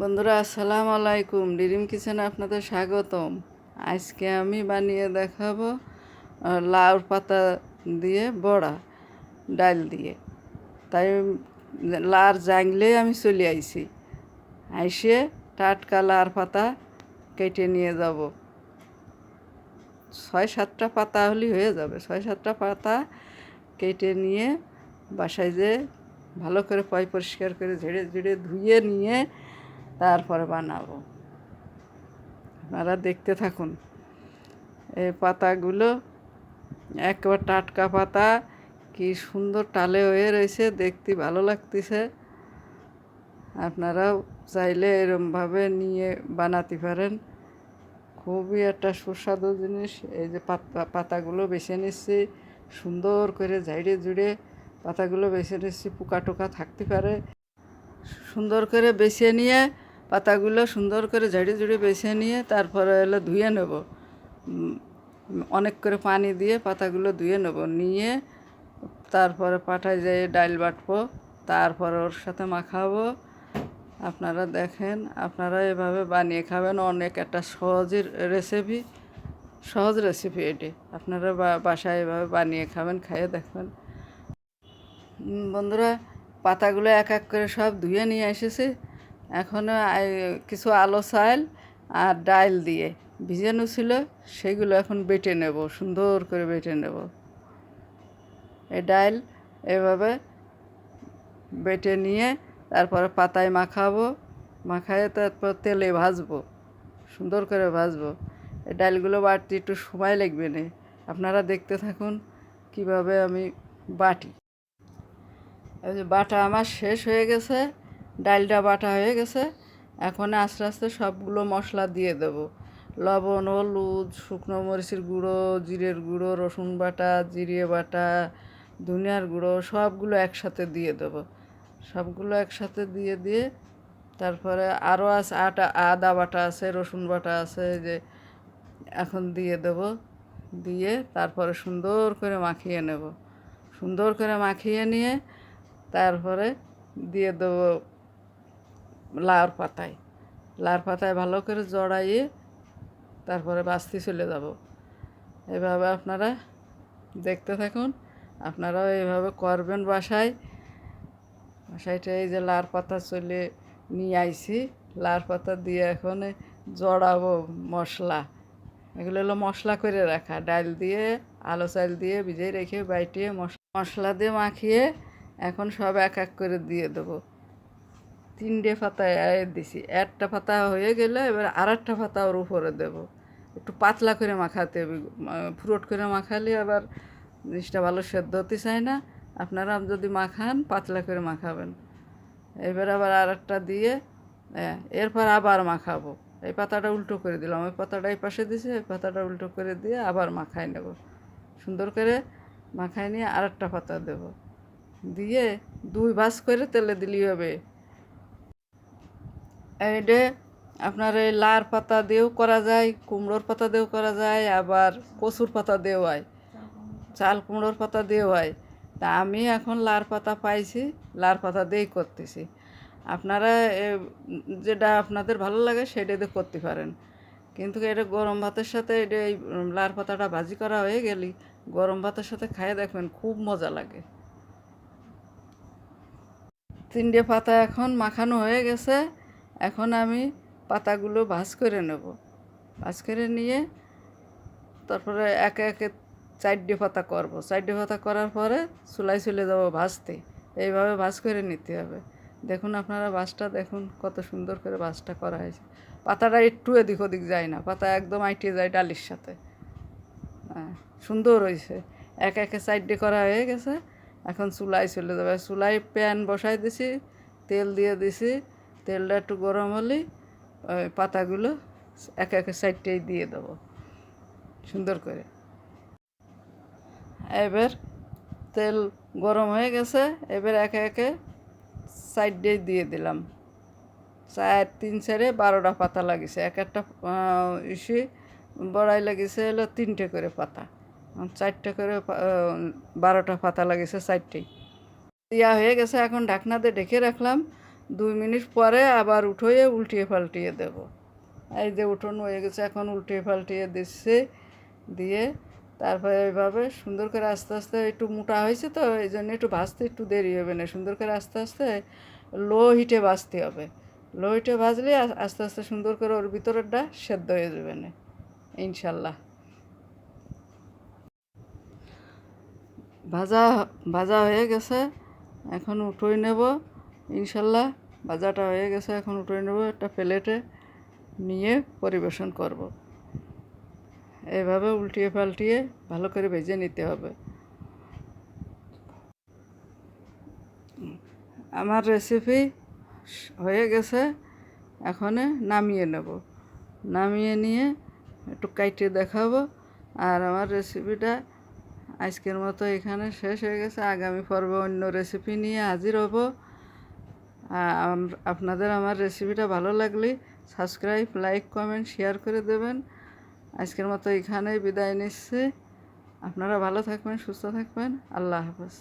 বন্ধুরা, আসসালামু আলাইকুম। ডিরিম কিচেনে আপনাদের স্বাগতম। আজকে আমি বানিয়ে দেখাবো লাউর পাতা দিয়ে বড়া, ডাল দিয়ে। তাই লার জাংলে আমি চলে আইছি। আইসে টাটকা লার পাতা কেটে নিয়ে যাব। ছয় সাতটা পাতা হলেই হয়ে যাবে। ছয় সাতটা পাতা কেটে নিয়ে বাসায় যে ভালো করে পয় পরিষ্কার করে ঝেড়ে ঝেড়ে ধুয়ে নিয়ে তারপরে বানাবো। আপনারা দেখতে থাকুন। এই পাতাগুলো একবার টাটকা পাতা, কি সুন্দর টালে হয়ে রয়েছে, দেখতে ভালো লাগতেছে। আপনারাও চাইলে এরমভাবে নিয়ে বানাতে পারেন। খুবই একটা সুস্বাদু জিনিস। এই যে পাতা, পাতাগুলো বেছে নিচ্ছি, সুন্দর করে ঝাইড়ে জুড়ে পাতাগুলো বেছে নিচ্ছি, পোকা টোকা থাকতে পারে। সুন্দর করে বেছে নিয়ে পাতাগুলো সুন্দর করে ঝাড়ি ঝুড়ি বেছে নিয়ে তারপরে এলো ধুয়ে নেব। অনেক করে পানি দিয়ে পাতাগুলো ধুয়ে নেব। নিয়ে তারপরে পাঠায় যেয়ে ডাল বাটবো, তারপর ওর সাথে মাখাবো। আপনারা দেখেন, আপনারা এভাবে বানিয়ে খাবেন, অনেক একটা সহজের রেসিপি সহজ রেসিপি এটি। আপনারা বাসায় এভাবে বানিয়ে খাবেন, খাইয়ে দেখবেন। বন্ধুরা, পাতাগুলো এক এক করে সব ধুয়ে নিয়ে এসেছি। এখন কিছু আলো চাল আর ডাইল দিয়ে ভিজানো ছিল, সেগুলো এখন বেটে নেব, সুন্দর করে বেটে নেব। এই ডাইল এভাবে বেটে নিয়ে তারপরে পাতায় মাখাবো, মাখায় তারপর তেলে ভাজবো, সুন্দর করে ভাজবো। এই ডাইলগুলো বাটতে একটু সময় লাগবে না। আপনারা দেখতে থাকুন কীভাবে আমি বাটি। বাটা আমার শেষ হয়ে গেছে। ডালটা বাটা হয়ে গেছে। এখন আস্তে আস্তে সবগুলো মশলা দিয়ে দেব। লবণ, হলুদ, শুকনো মরিচের গুঁড়ো, জিরের গুঁড়ো, রসুন বাটা, জিরে বাটা, ধনিয়ার গুঁড়ো, সবগুলো একসাথে দিয়ে দেবো। সবগুলো একসাথে দিয়ে দিয়ে তারপরে আরও আছে আটা, আদা বাটা আছে, রসুন বাটা আছে যে এখন দিয়ে দেব। দিয়ে তারপরে সুন্দর করে মাখিয়ে নেব। সুন্দর করে মাখিয়ে নিয়ে তারপরে দিয়ে দেবো লাউর পাতায়। লাউর পাতায় ভালো করে জড়াইয়ে তারপরে বাস্তি চলে যাব। এভাবে আপনারা দেখতে থাকুন। আপনারাও এইভাবে করবেন বাসায়। বাসায়টা এই যে লার পাতা চলে নিয়ে আইছি। লার পাতা দিয়ে এখন জড়াবো মশলা। এগুলো হলো মশলা করে রাখা। ডাল দিয়ে, আলো চাল দিয়ে ভিজিয়ে রেখে বাইটিয়ে মশ- মশলা দিয়ে মাখিয়ে এখন সব এক এক করে দিয়ে দেবো। তিনটে পাতা দিছি। একটা পাতা হয়ে গেলে এবার আর একটা পাতা ওর উপরে দেবো। একটু পাতলা করে মাখাতে হবে। ফ্রুট করে মাখালে আবার জিনিসটা ভালো সেদ্ধ হতে চায় না। আপনারা যদি মাখান, পাতলা করে মাখাবেন। এবার আবার আর একটা দিয়ে এরপর আবার মাখাবো। এই পাতাটা উল্টো করে দিলাম। ওই পাতাটা এই পাশে দিছে, এই পাতাটা উল্টো করে দিয়ে আবার মাখাই নেব। সুন্দর করে মাখাই নিয়ে আর একটা পাতা দেবো। দিয়ে দুই ভাঁজ করে তেলে দিলেই হবে। এইটা আপনার এই লার পাতা দিয়েও করা যায়, কুমড়োর পাতা দিয়েও করা যায়, আবার কচুর পাতা দিয়েও হয়, চাল কুমড়োর পাতা দিয়েও হয়। তা আমি এখন লার পাতা পাইছি, লার পাতা দিয়েই করতেছি। আপনারা যেটা আপনাদের ভালো লাগে সেটা দিয়ে করতে পারেন। কিন্তু এটা গরম ভাতের সাথে এটা এই লার পাতাটা ভাজি করা হয়ে গেলি, গরম ভাতের সাথে খাইয়ে দেখবেন খুব মজা লাগে। তিনটে পাতা এখন মাখানো হয়ে গেছে। এখন আমি পাতাগুলো ভাজ করে নেব। ভাজ করে নিয়ে তারপরে একে একে চারটে পাতা করব। চারটে পাতা করার পরে চুলাই চলে যাব ভাজতে। এইভাবে ভাজ করে নিতে হবে। দেখুন আপনারা বাসটা দেখুন কত সুন্দর করে বাসটা করা হয়েছে। পাতাটা একটু এদিক ওদিক যায় না, পাতা একদম আইটে যায় ডালির সাথে। হ্যাঁ সুন্দর হয়েছে। এক একে সাইডে করা হয়ে গেছে। এখন চুলাই চলে যাবে। চুলাই প্যান বসাই দিছি, তেল দিয়ে দিছি। তেলটা একটু গরম হলে, ওই পাতাগুলো এক এক সাইডটাই দিয়ে দেবো, সুন্দর করে। এবার তেল গরম হয়ে গেছে, এবার একে একে সাইডে দিয়ে দিলাম। চার, তিন চারে বারোটা পাতা লাগিছে, এক একটা ইসে বড়াই লাগিছে হলো তিনটে করে পাতা। চারটে করে বারোটা পাতা লাগিছে চারটেই। দেওয়া হয়ে গেছে, এখন ঢাকনা দিয়ে ঢেকে রাখলাম। দুই মিনিট পরে আবার উঠোয়ে উল্টিয়ে পাল্টিয়ে দেব। এই যে উঠোন হয়ে গেছে, এখন উল্টিয়ে পাল্টিয়ে দিচ্ছে, দিয়ে তারপরে এইভাবে সুন্দর করে আস্তে আস্তে একটু মোটা হয়েছে তো, এই জন্য একটু ভাজতে একটু দেরি হবে না। সুন্দর করে আস্তে আস্তে লো হিটে ভাজতে হবে। লো হিটে ভাজলে আস্তে আস্তে সুন্দর করে ওর ভিতরেরটা সেদ্ধ হয়ে যাবে না, ইনশাল্লাহ। ভাজা ভাজা হয়ে গেছে, এখন উঠোই নেব। ইনশাল্লাহ ভাজাটা হয়ে গেছে এখন উঠে নেব একটা প্লেটে নিয়ে পরিবেশন করব। এভাবে উল্টিয়ে পাল্টিয়ে ভালো করে ভেজে নিতে হবে। আমার রেসিপি হয়ে গেছে, এখন নামিয়ে নেব। নামিয়ে নিয়ে একটু কাইটে দেখাবো, আর আমার রেসিপিটা আজকের মতো এখানে শেষ হয়ে গেছে। আগামী পর্বে অন্য রেসিপি নিয়ে হাজির হব। আপনাদের আমার রেসিপিটা ভালো লাগলে সাবস্ক্রাইব লাইক কমেন্ট শেয়ার করে দেবেন। আজকের মতো এখানেই বিদায় নিচ্ছি। আপনারা ভালো থাকবেন, সুস্থ থাকবেন। আল্লাহ হাফেজ।